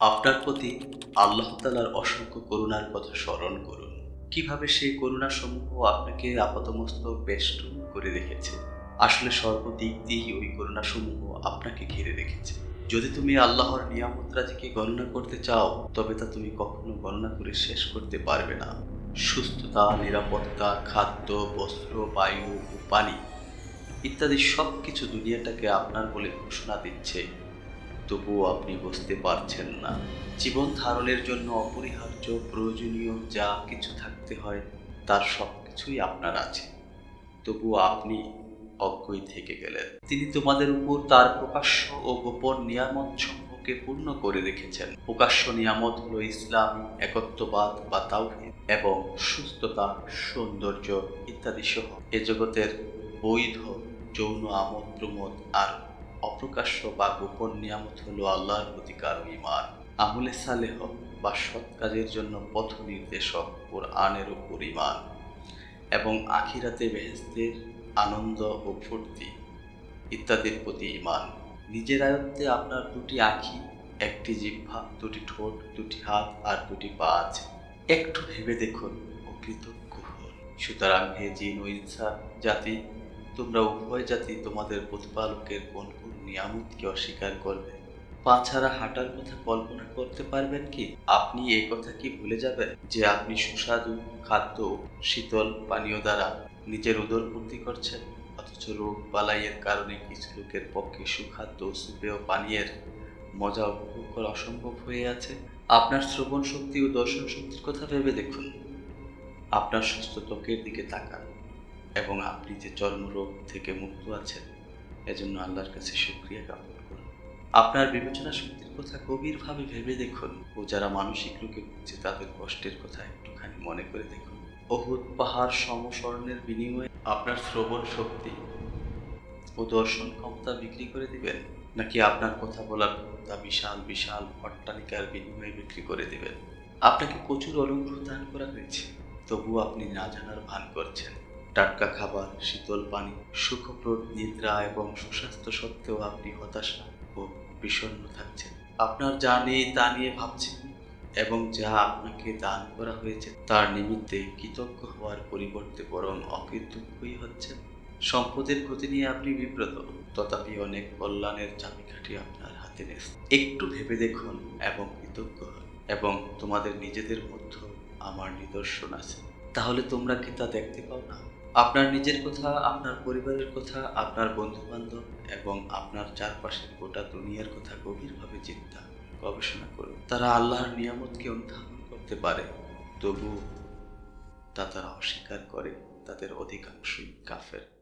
আপনার প্রতি আল্লাহ তালার অসংখ্য করুণার কথা স্মরণ করুন। কীভাবে সেই করুণা সমূহ আপনাকে আপাতমস্ত বেষ্টন করে রেখেছে? আসলে সর্বদিক দিয়েই ওই করুণা সমূহ আপনাকে ঘিরে রেখেছে। যদি তুমি আল্লাহর নিয়ামত রাজিকে গণনা করতে চাও, তবে তা তুমি কখনো গণনা করে শেষ করতে পারবে না। সুস্থতা, নিরাপত্তা, খাদ্য, বস্ত্র, বায়ু ও পানি ইত্যাদি সব কিছু দুনিয়াটাকে আপনার বলে ঘোষণা দিচ্ছে। তবুও আপনি বুঝতে পারছেন না। জীবন ধারণের জন্য অপরিহার্য, প্রয়োজনীয় যা কিছু থাকতে হয়, তার সব কিছুই আপনার আছে। তবুও আপনি অজ্ঞই থেকে গেলেন। তিনি তোমাদের উপর তার প্রকাশ্য ও গোপন নিয়ামত সমূহকে পূর্ণ করে রেখেছেন। প্রকাশ্য নিয়ামত হল ইসলাম একত্ববাদ বা তাওহীদ এবং সুস্থতা, সৌন্দর্য ইত্যাদি সহ। এ জগতের বৈধ, যৌন আমোদ প্রমোদ আর অপ্রকাশ্য বা গোপন নিয়ামত হল আল্লাহর প্রতি কারও ইমান আমলে সালেহ বা সৎ কাজের জন্য পথ নির্দেশক ওর আনের উপর ইমান এবং আখিরাতে বেহেস্তের আনন্দ ও ফুর্তি ইত্যাদির প্রতি ইমান নিজের আয়ত্তে আপনার দুটি আঁখি, একটি জিহ্বা, দুটি ঠোঁট, দুটি হাত আর দুটি পা আছে। একটু ভেবে দেখুন অকৃতজ্ঞ হন সুতরাং হে জিন ও ইনসান জাতি তোমরা উভয় জাতি তোমাদের প্রতিপালকের কোন কোন নিয়ামতকে অস্বীকার করবে? পা ছাড়া হাঁটার কথা কল্পনা করতে পারবেন কি? আপনি এই কথা কি ভুলে যাবেন যে আপনি সুস্বাদু খাদ্য শীতল পানীয় দ্বারা নিজের উদর পূর্তি করছেন? অথচ রোগ বালাইয়ের কারণে কিছু লোকের পক্ষে সুখাদ্য সুপেয় পানীয়ের মজা উপভোগ করা অসম্ভব হয়ে আছে। আপনার শ্রবণ শক্তি ও দর্শন শক্তির কথা ভেবে দেখুন। আপনার সুস্থ ত্বকের দিকে তাকান। এবং আপনি যে চর্মরোগ থেকে মুক্ত আছেন, এজন্য আল্লাহর কাছে শুক্রিয়া জ্ঞাপন করুন। আপনার বিবেচনা শক্তির কথা গভীরভাবে ভেবে দেখুন ও যারা মানসিক রোগে ভুগছে তাদের কষ্টের কথা একটুখানি মনে করে দেখুন। অহুত পাহাড় সমস্বর্ণের বিনিময়ে আপনার শ্রবণ শক্তি ও দর্শন ক্ষমতা বিক্রি করে দিবেন, নাকি আপনার কথা বলার ক্ষমতা বিশাল বিশাল অট্টালিকার বিনিময়ে বিক্রি করে দিবেন? আপনাকে প্রচুর অলঙ্কার দান করা হয়েছে, তবুও আপনি না জানার ভান করছেন। টাটকা খাবার, শীতল পানি, সুখপ্রদ নিদ্রা এবং সুস্বাস্থ্য সত্ত্বেও আপনি হতাশা ও বিষণ্ণ থাকছেন। আপনার যা নেই তা নিয়ে ভাবছেন এবং যা আপনাকে দান করা হয়েছে তার নিমিত্তে কৃতজ্ঞ হওয়ার পরিবর্তে বরং অকৃতজ্ঞই হচ্ছেন। সম্পদের ক্ষতি নিয়ে আপনি বিব্রত, তথাপি অনেক কল্যাণের চাবিকাঠি আপনার হাতে নেই একটু ভেবে দেখুন এবং কৃতজ্ঞ হন এবং তোমাদের নিজেদের মধ্যে আমার নিদর্শন আছে। তাহলে তোমরা কি তা দেখতে পাও না? আপনার নিজের কথা, আপনার পরিবারের কথা, আপনার বন্ধুবান্ধব এবং আপনার চারপাশের গোটা দুনিয়ার কথা গভীরভাবে চিন্তা, গবেষণা করুন। তারা আল্লাহর নিয়ামতকে অনুধাবন করতে পারে, তবু তা তারা অস্বীকার করে, তাদের অধিকাংশই কাফের।